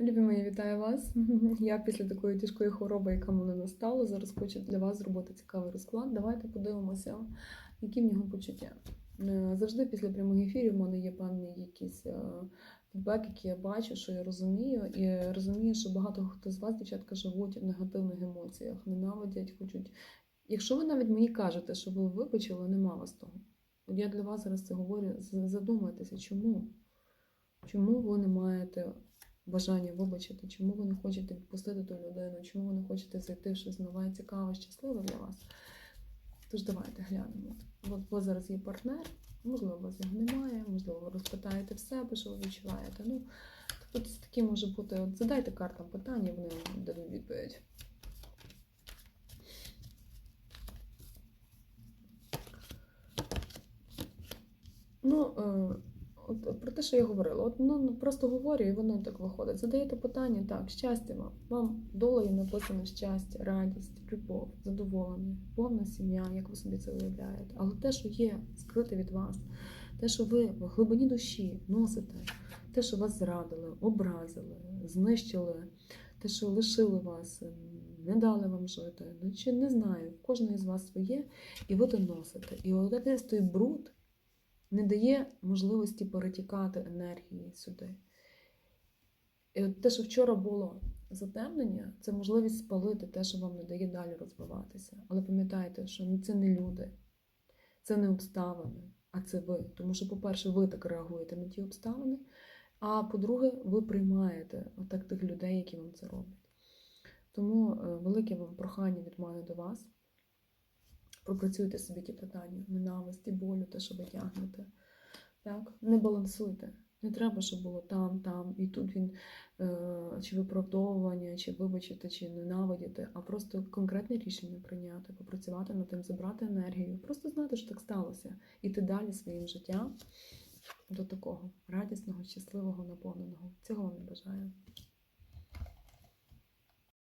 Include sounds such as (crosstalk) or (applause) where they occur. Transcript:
Любі мої, вітаю вас. (laughs) Я після такої тяжкої хвороби, яка мене настала, зараз хочу для вас зробити цікавий розклад. Давайте подивимося, які в нього почуття. Е, Завжди після прямих ефірів в мене є певний якийсь е, фідбек, який я бачу, що я розумію, і розумію, що багато хто з вас, дівчатка, живуть в негативних емоціях, ненавидять, хочуть. Якщо ви навіть мені кажете, що ви вибачили, нема вас того. Я для вас зараз це говорю. Задумайтеся, чому? Чому ви не маєте бажання вибачити, чому ви не хочете відпустити ту людину, чому ви не хочете зайти в щось нове, цікаве, щасливе для вас. Тож давайте глянемо. От ви зараз є партнер, можливо, у вас його немає, можливо, ви розпитаєте в себе, що ви відчуваєте. Ну, тут такі може бути, от задайте картам питання, вони вам дадуть відповідь. Ну, е, от про те, що я говорила, от ну просто говорю, і воно так виходить. Задаєте питання, так, щастя вам. Вам долею написано щастя, радість, любов, задоволення, повна сім'я, як ви собі це уявляєте. Але те, що є скрите від вас, те, що ви в глибині душі носите, те, що вас зрадили, образили, знищили, те, що лишили вас, не дали вам жити, ну чи не знаю, в кожного з вас своє, і ви то носите. І от той бруд не дає можливості перетікати енергії сюди. І от те, що вчора було затемнення, це можливість спалити те, що вам не дає далі розвиватися. Але пам'ятайте, що це не люди, це не обставини, а це ви. Тому що, по-перше, ви так реагуєте на ті обставини, а по-друге, ви приймаєте отак тих людей, які вам це роблять. Тому е, велике вам прохання від мене до вас. Пропрацюйте собі ті питання ненависті, болю, те, що ви тягнете. Так? Не балансуйте. Не треба, щоб було там, там, і тут він е, чи виправдовування, чи вибачити, чи ненавидіти, а просто конкретне рішення прийняти, попрацювати над тим, забрати енергію, просто знати, що так сталося, іти далі своїм життям до такого радісного, щасливого, наповненого. Цього вам не бажаю.